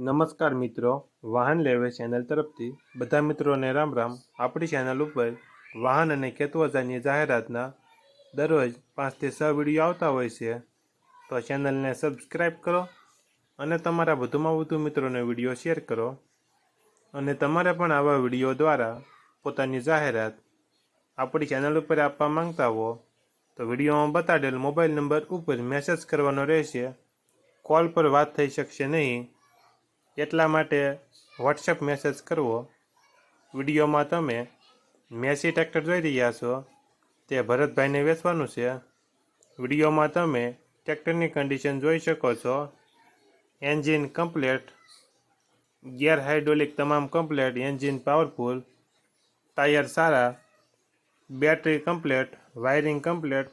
નમસ્કાર મિત્રો, વાહન લેવે ચેનલ તરફથી બધા મિત્રોને રામ રામ. આપણી ચેનલ ઉપર વાહન અને કેતવજાની જાહેરાતના દરરોજ પાંચથી છ વીડિયો આવતા હોય છે. તો ચેનલને સબસ્ક્રાઈબ કરો અને તમારા વધુમાં વધુ મિત્રોને વીડિયો શેર કરો અને તમારે પણ આવા વીડિયો દ્વારા પોતાની જાહેરાત આપણી ચેનલ ઉપર આપવા માંગતા હો, તો વિડીયોમાં બતાડેલ મોબાઈલ નંબર ઉપર મેસેજ કરવાનો રહેશે. કોલ પર વાત થઈ શકશે નહીં. એટલા માટે વોટ્સએપ મેસેજ કરવો. વિડીયોમાં તમે મેસી ટ્રેક્ટર જોઈ રહ્યા છો. તે ભરતભાઈને વેચવાનું છે. વિડીયોમાં તમે ટ્રેક્ટરની કન્ડિશન જોઈ શકો છો. એન્જિન કમ્પ્લેટ ગિયર હાઇડ્રોલિક તમામ કમ્પ્લેટ એન્જિન પાવરફુલ ટાયર સારા બેટરી કમ્પ્લેટ વાયરિંગ કમ્પ્લેટ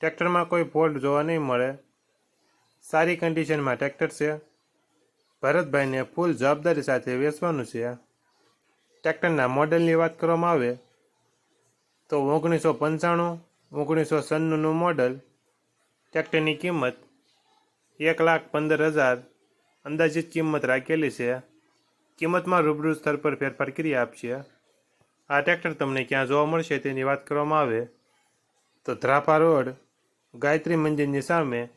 ટ્રેક્ટરમાં કોઈ ફોલ્ટ જોવા નહીં મળે. સારી કન્ડિશનમાં ટ્રેક્ટર છે. ભરતભાઈને ફૂલ જવાબદારી સાથે વેચવાનું છે. ટ્રેક્ટરના મોડલની વાત કરવામાં આવે તો ઓગણીસો પંચાણું, ઓગણીસો સન્નુનું મોડલ, ટ્રેક્ટરની કિંમત એક લાખ પંદર હજાર અંદાજિત કિંમત રાખેલી છે. કિંમતમાં રૂબરૂ સ્તર પર ફેરફાર કરી આપશે. આ ટ્રેક્ટર તમને ક્યાં જોવા મળશે તેની વાત કરવામાં આવે તો ધ્રાપા રોડ, ગાયત્રી મંદિરની સામે,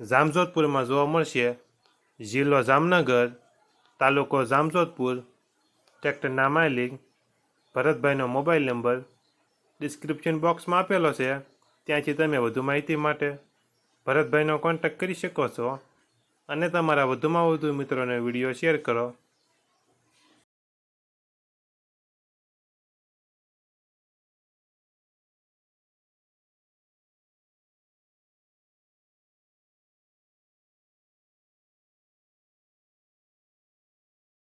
જામજોધપુરમાં જોવા મળશે. જિલ્લો જામનગર, તાલુકો જામજોધપુર ટ્રેક્ટરના માલિક ભરતભાઈનો મોબાઈલ નંબર ડિસ્ક્રિપ્શન બોક્સમાં આપેલો છે. ત્યાંથી તમે વધુ માહિતી માટે ભરતભાઈનો કોન્ટેક્ટ કરી શકો છો અને તમારા વધુમાં વધુ મિત્રોને વીડિયો શેર કરો.